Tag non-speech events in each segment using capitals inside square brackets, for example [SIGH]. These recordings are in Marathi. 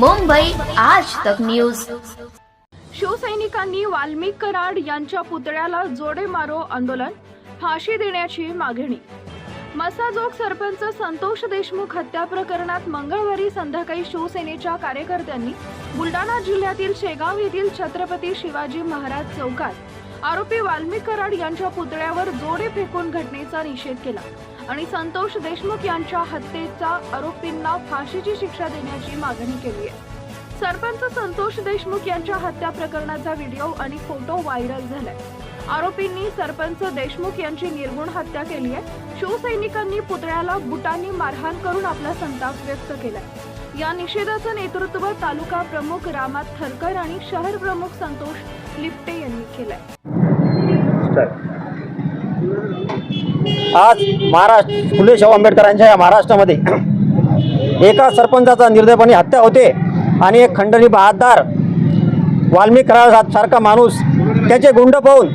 आज तक न्यूज शिवसैनिकांनी वाल्मिक कराड यांच्या पुतळ्याला जोडे मारो आंदोलन फाशी देण्याची मागणी. मसाजोग सरपंच संतोष देशमुख हत्या प्रकरणात मंगळवारी संध्याकाळी शिवसेनेच्या कार्यकर्त्यांनी बुलडाणा जिल्ह्यातील शेगाव येथील छत्रपती शिवाजी महाराज चौकात आरोपी वाल्मिक कराड यांच्या पुतळ्यावर जोडे फेकून घटनेचा निषेध केला. आणि संतोष देशमुख यांच्या हत्येचा आरोपींना फाशीची शिक्षा देण्याची मागणी केली आहे. सरपंच संतोष देशमुख यांच्या हत्या प्रकरणाचा व्हिडिओ आणि फोटो व्हायरल झालाय. आरोपींनी सरपंच देशमुख यांची निर्गुण हत्या केली आहे. शिवसैनिकांनी पुतळ्याला बुटांनी मारहाण करून आपला संताप व्यक्त केलाय. या निषेधाचं नेतृत्व तालुका प्रमुख रामात थरकर आणि शहर प्रमुख संतोष लिप्टे यांनी केलाय. आज महाराष्ट्र फुले शाहू आंबेडकरांच्या या महाराष्ट्रामध्ये एका सरपंचाचा निर्दयपणे हत्या होते आणि एक खंडणी बहादार वाल्मिक सारखा माणूस त्याचे गुंड पाहून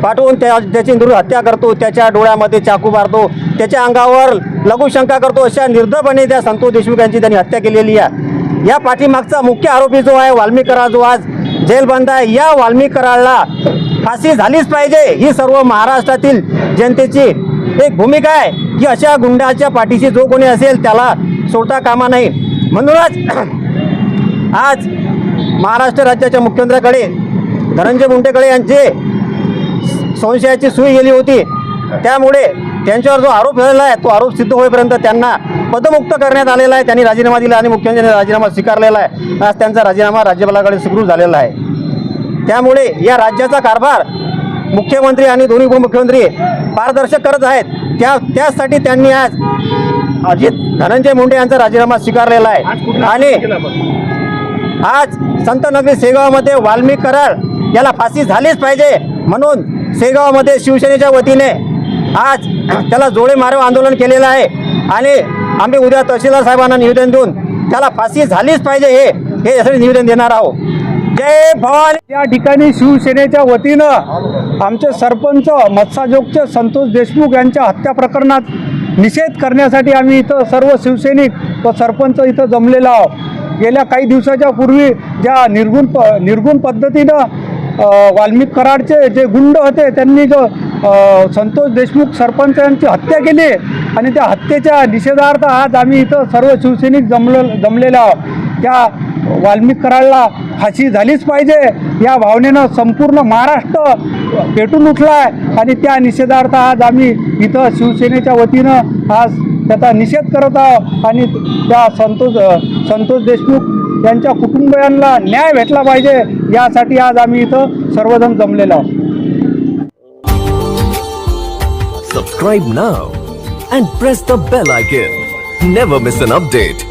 पाठवून त्या त्याची निर् हत्या करतो त्याच्या डोळ्यामध्ये चाकू मारतो त्याच्या अंगावर लघुशंका करतो अशा निर्दयपणे त्या संतोष देशमुख यांची त्यांनी हत्या केलेली आहे. या पाठीमागचा मुख्य आरोपी जो आहे वाल्मिकरा जो आज जेलबंद आहे. या वाल्मिक कराडला फाशी झालीच पाहिजे. ही सर्व महाराष्ट्रातील जनतेची एक भूमिका आहे की अशा गुंडाच्या पाठीशी जो कोणी असेल त्याला सोडता कामा नाही. म्हणूनच [CLEARS THROAT] आज महाराष्ट्र राज्याच्या मुख्यमंत्र्याकडे धनंजय मुंडेकडे यांचे संशयाची सुई गेली होती. त्यामुळे त्यांच्यावर जो आरोप झालेला आहे तो आरोप सिद्ध होईपर्यंत त्यांना पदमुक्त करण्यात आलेला आहे. त्यांनी राजीनामा दिला आणि मुख्यमंत्र्यांनी राजीनामा स्वीकारलेला आहे. आज त्यांचा राजीनामा राज्यपालाकडे सुरू झालेला आहे. त्यामुळे या राज्याचा कारभार मुख्यमंत्री आणि दोन्ही उपमुख्यमंत्री पारदर्शक करत आहेत. त्या त्यासाठी त्यांनी आज अजित धनंजय मुंडे यांचा राजीनामा स्वीकारलेला आहे. आणि आज संतनगरी सेगावमध्ये वाल्मिक कराड याला फाशी झालीच पाहिजे म्हणून सेगावमध्ये शिवसेनेच्या वतीने आज त्याला जोडे मारव आंदोलन केलेलं आहे. आणि आम्ही उद्या तहसीलदार साहेबांना निवेदन देऊन त्याला फाशी झालीच पाहिजे हे हे यासाठी निवेदन देणार आहोत. जय भवानी. या ठिकाणी शिवसेनेच्या वतीनं आमचे सरपंच मत्साजोगचे संतोष देशमुख यांच्या हत्या प्रकरणात निषेध करण्यासाठी आम्ही इथं सर्व शिवसैनिक व सरपंच इथं जमलेलो आहोत. गेल्या काही दिवसाच्या पूर्वी ज्या निर्गुण प निर्गुण पद्धतीनं वाल्मिक कराडचे जे गुंड होते त्यांनी जो संतोष देशमुख सरपंच यांची हत्या केली आणि त्या हत्येच्या निषेधार्थ आज आम्ही इथं सर्व शिवसैनिक जमलं जमलेलो आहोत. त्या वाल्मिक कराडला फाशी झालीच पाहिजे. या भावनेनं संपूर्ण महाराष्ट्र पेटून उठला आहे आणि त्या निषेधार्थ आज आम्ही इथं शिवसेनेच्या वतीनं आज त्याचा निषेध करत आहोत आणि त्या संतोष संतोष देशमुख त्यांच्या कुटुंबियांना न्याय भेटला पाहिजे यासाठी आज आम्ही इथं सर्वजण जमलेलो subscribe now and press the bell icon never miss an update